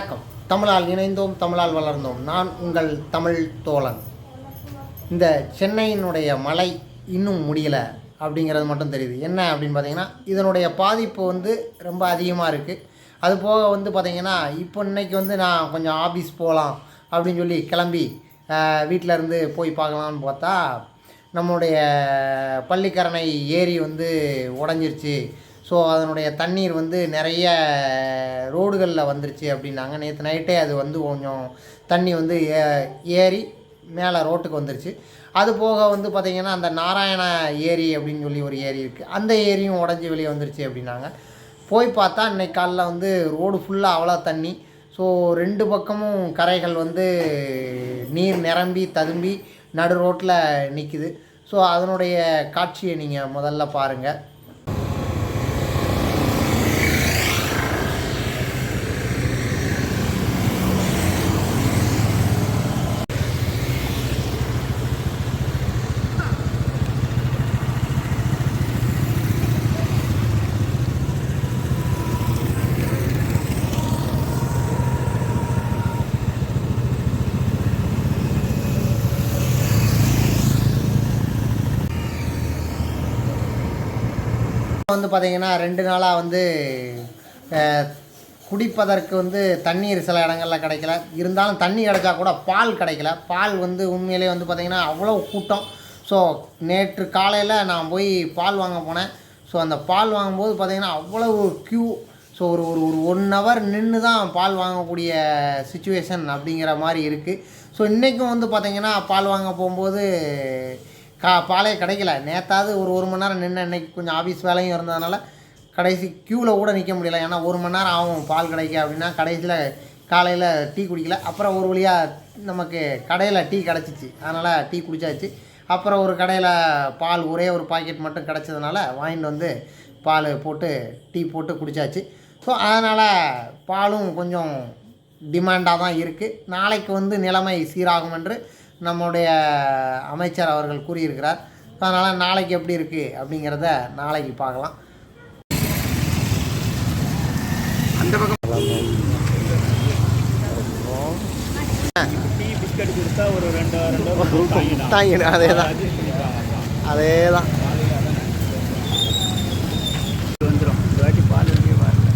வணக்கம். தமிழால் இணைந்தோம் தமிழால் வளர்ந்தோம். நான் உங்கள் தமிழ் தோழன். இந்த சென்னையினுடைய மழை இன்னும் முடியலை அப்படிங்கிறது மட்டும் தெரியுது. என்ன அப்படின்னு பார்த்தீங்கன்னா இதனுடைய பாதிப்பு வந்து ரொம்ப அதிகமாக இருக்குது அது போக வந்து பார்த்தீங்கன்னா இப்போ இன்னைக்கு வந்து நான் கொஞ்சம் ஆஃபீஸ் போகலாம் அப்படின்னு சொல்லி கிளம்பி வீட்டில் இருந்து போய் பார்க்கலாம்னு பார்த்தா நம்முடைய பள்ளிக்கரணை ஏரி வந்து உடஞ்சிருச்சு. ஸோ அதனுடைய தண்ணீர் வந்து நிறைய ரோடுகளில் வந்துருச்சு அப்படின்னாங்க. நேற்று நைட்டே அது வந்து கொஞ்சம் தண்ணி வந்து ஏ- ஏறி மேலே ரோட்டுக்கு வந்துருச்சு. அது போக வந்து பார்த்திங்கன்னா அந்த நாராயண ஏரி அப்படின்னு சொல்லி ஒரு ஏரி இருக்குது அந்த ஏரியும் உடஞ்சி வெளியே வந்துருச்சு அப்படின்னாங்க. போய் பார்த்தா இன்னைக்கு காலைல வந்து ரோடு ஃபுல்லாக அவ்வளோ தண்ணி. ஸோ ரெண்டு பக்கமும் கரைகள் வந்து நீர் நிரம்பி ததும்பி நடு ரோட்டில் நிற்கிது ஸோ அதனுடைய காட்சியை நீங்கள் முதல்ல பாருங்கள் வந்து பார்த்தீங்கன்னா ரெண்டு நாளாக வந்து குடிப்பதற்கு வந்து தண்ணீர் சில இடங்களில் கிடைக்கல. இருந்தாலும் தண்ணி கிடைச்சா கூட பால் கிடைக்கல. பால் வந்து உண்மையிலே வந்து பார்த்திங்கன்னா அவ்வளோ கூட்டம். ஸோ நேற்று காலையில் நான் போய் பால் வாங்க போனேன். ஸோ அந்த பால் வாங்கும்போது பார்த்திங்கன்னா அவ்வளவு க்யூ ஸோ ஒரு ஒரு ஒரு ஒன் ஹவர் நின்று தான் பால் வாங்கக்கூடிய சுச்சுவேஷன் அப்படிங்கிற மாதிரி இருக்குது ஸோ இன்றைக்கும் வந்து பார்த்திங்கன்னா பால் வாங்க போகும்போது கா பாலே கிடைக்கல. நேற்றாவது ஒரு ஒரு மணி நேரம் நின்று இன்னைக்கு கொஞ்சம் ஆஃபீஸ் வேலையும் இருந்ததுனால கடைசி க்யூவில் கூட நிற்க முடியல. ஏன்னா ஒரு மணி நேரம் ஆகும் பால் கிடைக்க அப்படின்னா கடைசியில் காலையில் டீ குடிக்கல. அப்புறம் ஒரு வழியாக நமக்கு கடையில் டீ கிடச்சிச்சு. அதனால் டீ குடிச்சாச்சு. அப்புறம் ஒரு கடையில் பால் ஒரே ஒரு பாக்கெட் மட்டும் கிடச்சதுனால வாங்கிட்டு வந்து பால் போட்டு டீ போட்டு குடிச்சாச்சு. ஸோ அதனால் பாலும் கொஞ்சம் டிமாண்டாக தான் இருக்குது நாளைக்கு வந்து நிலைமை சீராகும் என்று நம்முடைய அமைச்சர் அவர்கள் கூறியிருக்கிறார். அதனால் நாளைக்கு எப்படி இருக்குது அப்படிங்கிறத நாளைக்கு பார்க்கலாம். அந்த பக்கம் அதே தான் அதே தான் வந்துடும் இந்த வாட்டி பால் வெளியே வரல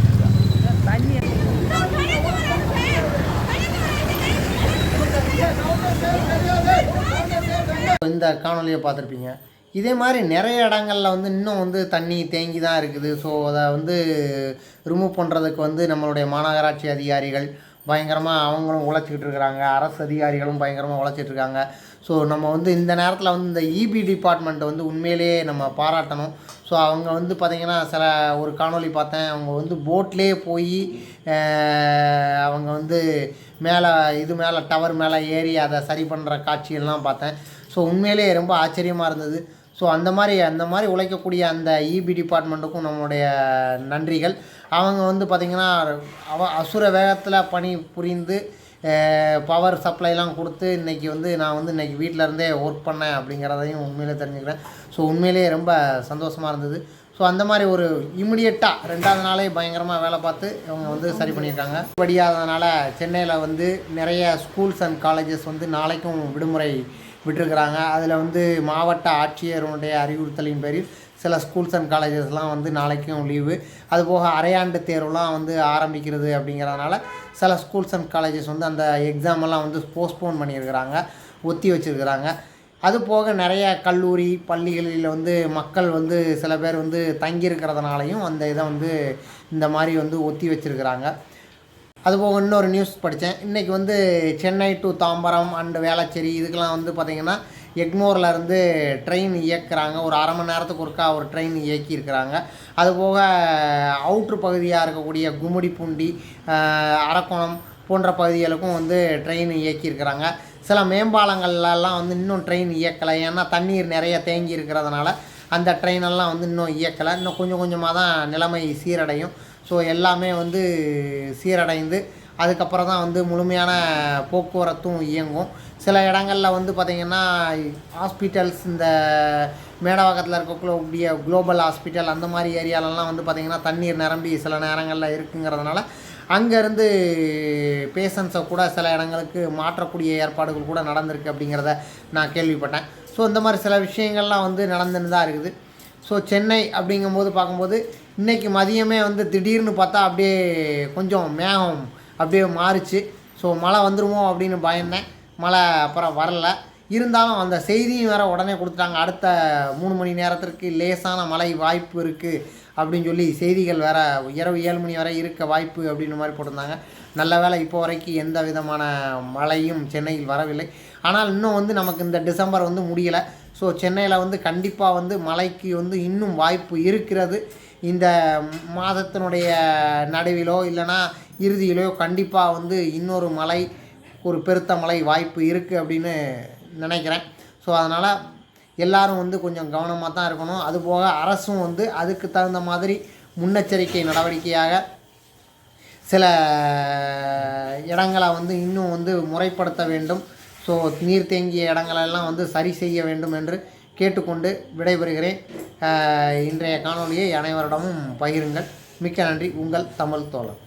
தண்ணி இந்த காணொலியை பார்த்துருப்பீங்க. இதே மாதிரி நிறைய இடங்கள்ல வந்து இன்னும் வந்து தண்ணி தேங்கி தான் இருக்குது. ஸோ அதை வந்து ரிமூவ் பண்ணுறதுக்கு வந்து நம்மளுடைய மாநகராட்சி அதிகாரிகள் பயங்கரமாக அவங்களும் உழைச்சிக்கிட்டு இருக்கிறாங்க அரசு அதிகாரிகளும் பயங்கரமாக உழைச்சிட்டு இருக்காங்க. ஸோ நம்ம வந்து இந்த நேரத்தில் வந்து இந்த இபி டிபார்ட்மெண்ட்டை வந்து உண்மையிலேயே நம்ம பாராட்டணும். ஸோ அவங்க வந்து பார்த்திங்கன்னா சில ஒரு காணொளி பார்த்தேன். அவங்க வந்து போட்லேயே போய் அவங்க வந்து மேலே இது மேலே டவர் மேலே ஏறி அதை சரி பண்ணுற காட்சியெல்லாம் பார்த்தேன். ஸோ உண்மையிலேயே ரொம்ப ஆச்சரியமாக இருந்தது. ஸோ அந்த மாதிரி அந்த மாதிரி உழைக்கக்கூடிய அந்த இபி டிபார்ட்மெண்ட்டுக்கும் நம்மளுடைய நன்றிகள். அவங்க வந்து பார்த்திங்கன்னா அவ அசுர வேகத்தில் பணி புரிந்து பவர் சப்ளைலாம் கொடுத்து இன்றைக்கி வந்து நான் வந்து இன்றைக்கி வீட்டில் இருந்தே ஒர்க் பண்ணேன் அப்படிங்கிறதையும் உண்மையிலே தெரிஞ்சுக்கிறேன். ஸோ உண்மையிலேயே ரொம்ப சந்தோஷமாக இருந்தது. ஸோ அந்த மாதிரி ஒரு இமிடியட்டாக ரெண்டாவது நாளே பயங்கரமாக வேலை பார்த்து இவங்க வந்து சரி பண்ணியிருக்காங்க. படியாததுனால சென்னையில் வந்து நிறைய ஸ்கூல்ஸ் அண்ட் காலேஜஸ் வந்து நாளைக்கும் விடுமுறை விட்டுருக்குறாங்க. அதில் வந்து மாவட்ட ஆட்சியருடைய அறிவுறுத்தலின் பேரில் சில ஸ்கூல்ஸ் அண்ட் காலேஜஸ்லாம் வந்து நாளைக்கும் லீவு அதுபோக அரையாண்டு தேர்வுலாம் வந்து ஆரம்பிக்கிறது அப்படிங்கிறதுனால சில ஸ்கூல்ஸ் அண்ட் காலேஜஸ் வந்து அந்த எக்ஸாமெல்லாம் வந்து போஸ்ட்போன் பண்ணியிருக்கிறாங்க ஒத்தி வச்சிருக்கிறாங்க. அது போக நிறைய கல்லூரி பள்ளிகளில் வந்து மக்கள் வந்து சில பேர் வந்து தங்கியிருக்கிறதுனாலையும் அந்த இதை வந்து இந்த மாதிரி வந்து ஒத்தி வச்சிருக்கிறாங்க. அதுபோக இன்னொரு நியூஸ் படித்தேன் இன்றைக்கி வந்து சென்னை டு தாம்பரம் அண்டு வேளச்சேரி இதுக்கெல்லாம் வந்து பார்த்திங்கன்னா எக்மோரில் இருந்து ட்ரெயின் இயக்குறாங்க. ஒரு அரை மணி நேரத்துக்கு ஒருக்கா ஒரு ட்ரெயின் இயக்கியிருக்கிறாங்க. அதுபோக அவுட்ரு பகுதியாக இருக்கக்கூடிய கும்மிடிப்பூண்டி அரக்கோணம் போன்ற பகுதிகளுக்கும் வந்து ட்ரெயின் இயக்கியிருக்கிறாங்க. சில மேம்பாலங்கள்லாம் வந்து இன்னும் ட்ரெயின் இயக்கலை. ஏன்னா தண்ணீர் நிறைய தேங்கி இருக்கிறதுனால அந்த ட்ரெயினெல்லாம் வந்து இன்னும் இயக்கலை. இன்னும் கொஞ்சம் கொஞ்சமாக தான் நிலைமை சீரடையும். ஸோ எல்லாமே வந்து சீரடைந்து அதுக்கப்புறம் தான் வந்து முழுமையான போக்குவரத்தும் இயங்கும். சில இடங்களில் வந்து பார்த்திங்கன்னா ஹாஸ்பிட்டல்ஸ் இந்த மேடவாக்கத்தில் இருக்கக்கூடிய குளோபல் ஹாஸ்பிட்டல் அந்த மாதிரி ஏரியாலலாம் வந்து பார்த்திங்கன்னா தண்ணீர் நிரம்பி சில நேரங்களில் இருக்குங்கிறதுனால அங்கேருந்து பேஷண்ட்ஸை கூட சில இடங்களுக்கு மாற்றக்கூடிய ஏற்பாடுகள் கூட நடந்திருக்கு அப்படிங்கிறத நான் கேள்விப்பட்டேன். ஸோ இந்த மாதிரி சில விஷயங்கள்லாம் வந்து நடந்துன்னு தான் இருக்குது. ஸோ சென்னை அப்படிங்கும்போது பார்க்கும்போது இன்றைக்கி மதியமே வந்து திடீர்னு பார்த்தா அப்படியே கொஞ்சம் மேகம் அப்படியே மாறுச்சு. ஸோ மழை வந்துருமோ அப்படின்னு பயந்தேன். மழை அப்புறம் வரல. இருந்தாலும் அந்த செய்தியும் வேறு உடனே கொடுத்துட்டாங்க. அடுத்த மூணு மணி நேரத்திற்கு லேசான மழை வாய்ப்பு இருக்குது அப்படின்னு சொல்லி செய்திகள் வேறு இரவு ஏழு மணி வரை இருக்க வாய்ப்பு அப்படின்னு மாதிரி போட்டிருந்தாங்க. நல்ல வேளை இப்போ வரைக்கும் எந்த விதமான மழையும் சென்னையில் வரவில்லை. ஆனால் இன்னும் வந்து நமக்கு இந்த டிசம்பர் வந்து முடியலை. ஸோ சென்னையில் வந்து கண்டிப்பாக வந்து மழைக்கு வந்து இன்னும் வாய்ப்பு இருக்கிறது. இந்த மாதத்தினுடைய நடுவிலோ இல்லைன்னா இறுதியிலோ கண்டிப்பாக வந்து இன்னொரு மழை ஒரு பெருத்த மழை வாய்ப்பு இருக்குது அப்படின்னு நினைக்கிறேன். ஸோ அதனால் எல்லாரும் வந்து கொஞ்சம் கவனமாக தான் இருக்கணும். அதுபோக அரசும் வந்து அதுக்கு தகுந்த மாதிரி முன்னெச்சரிக்கை நடவடிக்கையாக சில இடங்களை வந்து இன்னும் வந்து முறைப்படுத்த வேண்டும். ஸோ நீர் தேங்கிய இடங்களெல்லாம் வந்து சரி செய்ய வேண்டும் என்று கேட்டுக்கொண்டு விடைபெறுகிறேன். இன்றைய காணொளியை அனைவரிடமும் பகிருங்கள். மிக்க நன்றி. உங்கள் தமிழ் தோழன்